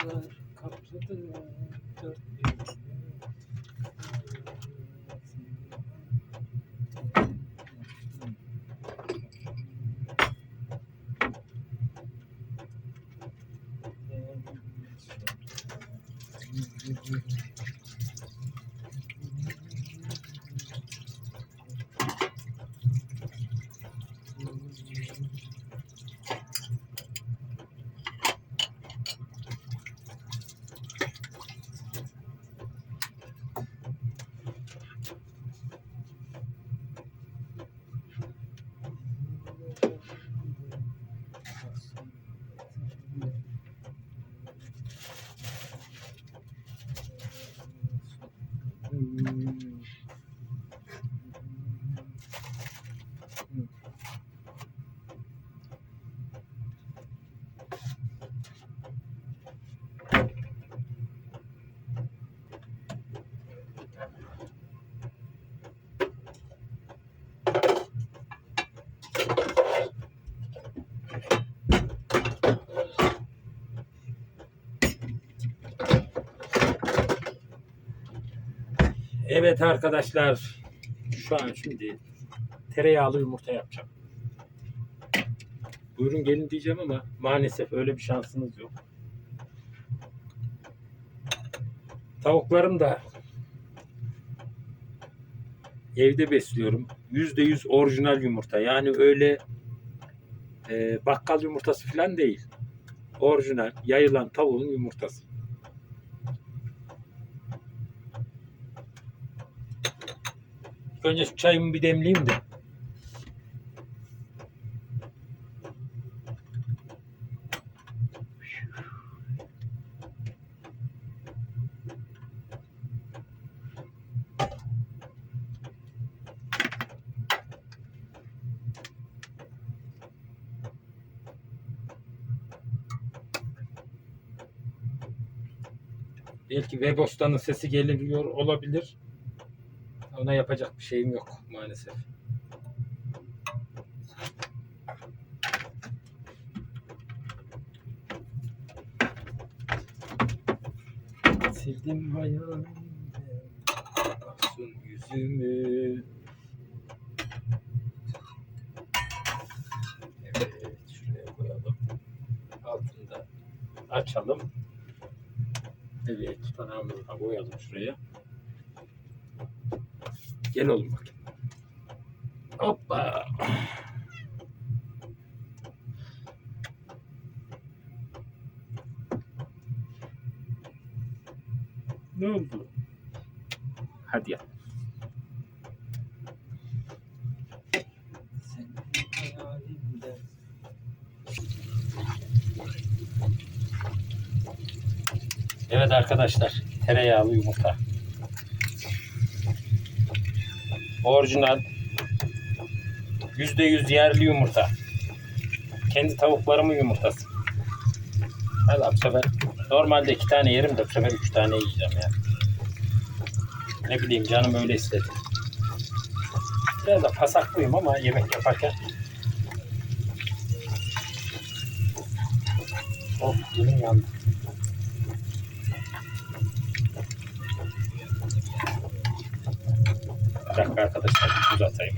Rüzgar kapladı dört bir Evet arkadaşlar. Şu an şimdi tereyağlı yumurta yapacağım. Buyurun gelin diyeceğim ama maalesef öyle bir şansınız yok. Tavuklarım da evde besliyorum. Yüzde yüz orijinal yumurta. Yani öyle e, bakkal yumurtası falan değil. Orijinal yayılan tavuğun yumurtası. Önce çayımı bir demleyeyim de. Belki Webostan'ın sesi geliyor olabilir. Ona yapacak bir şeyim yok maalesef. Sildim hayalimde baksın yüzümü. Evet, şuraya koyalım. Altında açalım. Evet, tutanağımızı koyalım şuraya. Gel oğlum bakayım. Hoppa. Ne oldu? Hadi yat. Evet arkadaşlar, tereyağlı yumurta. Orijinal %100 yerli yumurta. Kendi tavuklarımın yumurtası. Hadi bu sefer normalde iki tane yerim de bu sefer üç tane yiyeceğim ya. Ne bileyim canım öyle istedi. Biraz da pasaklıyım ama yemek yaparken. Oh dilim yandı. Bir dakika arkadaşlar bir tuz atayım.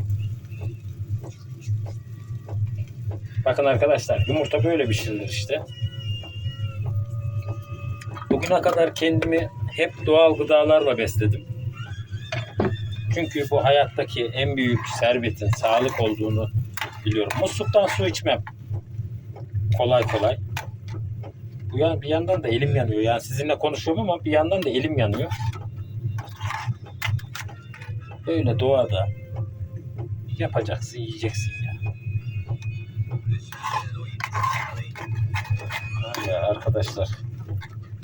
Bakın arkadaşlar yumurta böyle pişirilir işte. Bugüne kadar kendimi hep doğal gıdalarla besledim. Çünkü bu hayattaki en büyük servetin sağlık olduğunu biliyorum. Musluktan su içmem. Kolay kolay. Bu yan, bir yandan da elim yanıyor. Yani sizinle konuşuyorum ama bir yandan da elim yanıyor. Böyle doğada yapacaksın, yiyeceksin ya. Ya arkadaşlar.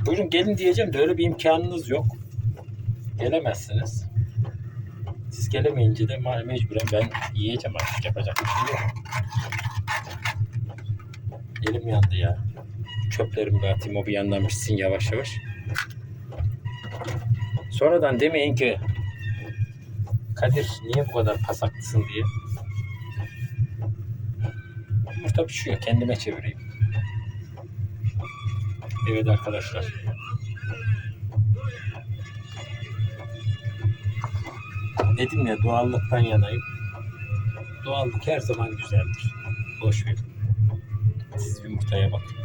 Buyurun gelin diyeceğim de öyle bir imkanınız yok. Gelemezsiniz. Siz gelemeyince de mecburen ben yiyeceğim artık yapacak bir şey yok. Elim yandı ya. Çöplerimi de atayım o bir yandan yavaş yavaş. Sonradan demeyin ki Kadir niye bu kadar pasaklısın diye. Yumurta pişiyor kendime çevireyim. Evet arkadaşlar. Dedim ya doğallıktan yanayım. Doğallık her zaman güzeldir. Boş verin. Siz yumurtaya bakın.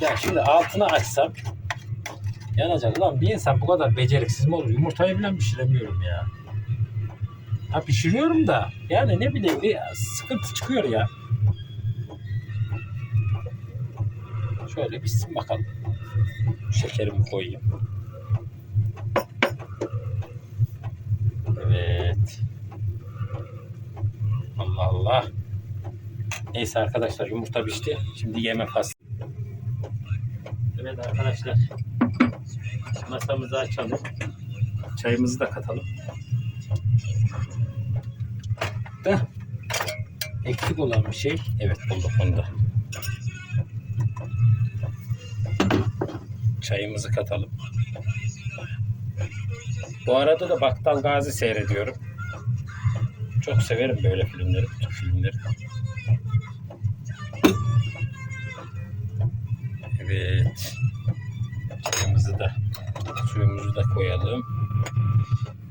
Ya şimdi altını açsam yanacak. Ulan bir insan bu kadar beceriksiz mi olur? Yumurtayı bile pişiremiyorum ya. Ha pişiriyorum da yani ne bileyim bir sıkıntı çıkıyor ya. Şöyle pişsin bakalım. Şekerimi koyayım. Evet. Allah Allah. Neyse arkadaşlar yumurta pişti. Şimdi yeme pas. Evet arkadaşlar. Masamızı açalım. Çayımızı da katalım. Da eksik olan bir şey. Evet bulduk bunu da. Çayımızı katalım. Bu arada da Baktal Gazi seyrediyorum. Çok severim böyle filmleri, bu tür filmleri. Evet. Da koyalım.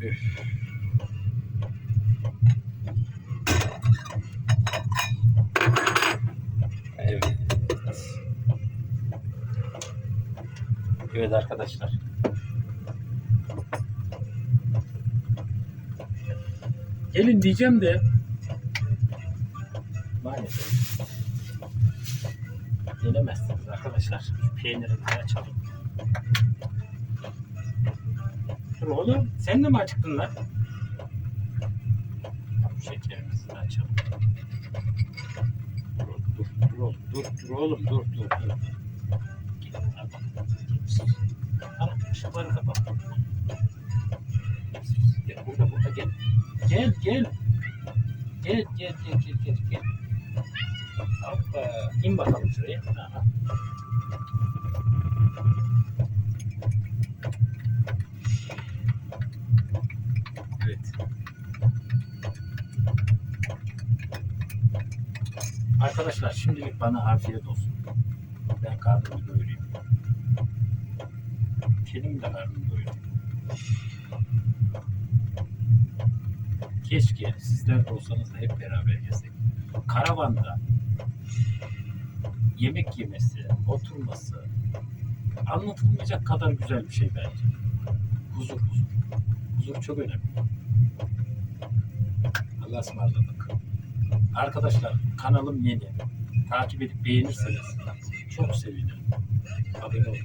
Üf. Evet. Evet arkadaşlar. Gelin diyeceğim de maalesef gelemezsiniz arkadaşlar. Şu peyniri bir açalım. Dur oğlum sen de mi acıktın lan? Şekerimizi de açalım. Dur, dur, dur, oğlum, dur, dur oğlum, dur, dur, dur. Gel, al bak. Al, ışıkları kapat. Gel, burada, burada, gel. Gel, gel. Gel, gel, gel, gel, gel, gel. Hoppa. İn bakalım şuraya. Aha. Arkadaşlar şimdilik bana afiyet olsun. Ben karnımı doyurayım. Kedim de karnımı doyurayım. Keşke sizler de olsanız da hep beraber yesek. Karavanda yemek yemesi, oturması anlatılmayacak kadar güzel bir şey bence. Huzur, huzur. Huzur çok önemli. Allah'a ısmarladık. Arkadaşlar kanalım yeni. Takip edip beğenirseniz çok sevinirim. Abone olun.